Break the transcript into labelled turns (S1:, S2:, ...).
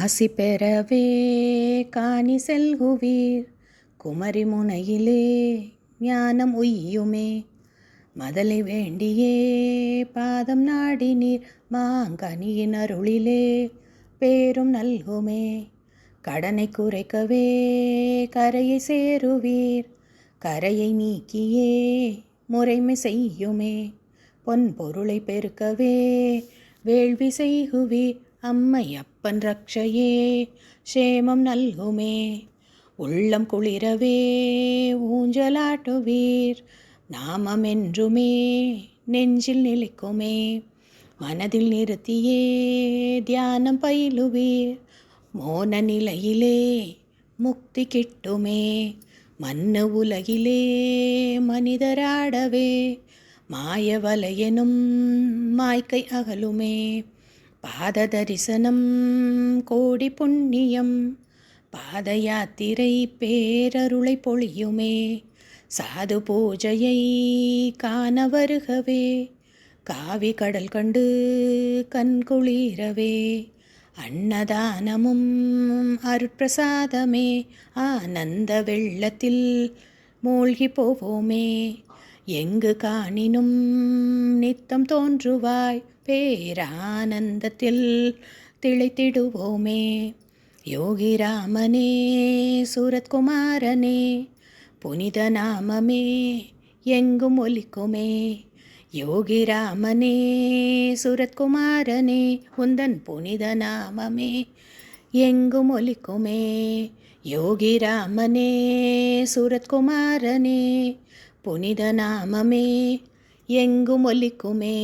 S1: ஆசி பெறவே காணி செல்குவீர். குமரி முனையிலே ஞானம் உய்யுமே. மதலை வேண்டியே பாதம் நாடினீர். மாங்கனியின் அருளிலே பேரும் நல்குமே. கடனை குறைக்கவே கரையை சேருவீர். கரையை நீக்கியே முறைமை செய்யுமே. பொன் பொருளை பெருக்கவே வேள்வி செய்குவீர். அம்மை அப்பன் ரக்ஷையே சேமம் நல்குமே. உள்ளம் குளிரவே ஊஞ்சலாட்டுவீர். நாமம் என்றுமே நெஞ்சில் நிலைக்குமே. மனதில் நிறுத்தியே தியானம் பயிலுவீர். மோன நிலையிலே முக்தி கிட்டுமே. மண்ணு உலகிலே மனிதராடவே. மாயவலையெனும் மாய்க்கை அகலுமே. பாத தரிசனம் கோடி புண்ணியம் பாத யாத்திரை பேரருளை பொழியுமே. சாது பூஜையை காண வருகவே. காவி கடல் கண்டு கண்குளிரவே. அன்னதானமும் அருட்பிரசாதமே. ஆனந்த வெள்ளத்தில் மூழ்கி போவோமே. எங்கு காணினும் நித்தம் தோன்றுவாய் பேரானந்தத்தில் திளைத்திடுவோமே. யோகிராமனே சூரத்குமாரனே புனித நாமமே எங்கும் ஒலிக்குமே. யோகிராமனே சுரத்குமாரனே உந்தன் புனித நாமமே எங்கும் ஒலிக்குமே. யோகிராமனே சுரத்குமாரனே புனித நாமமே எங்கும் ஒலிக்குமே.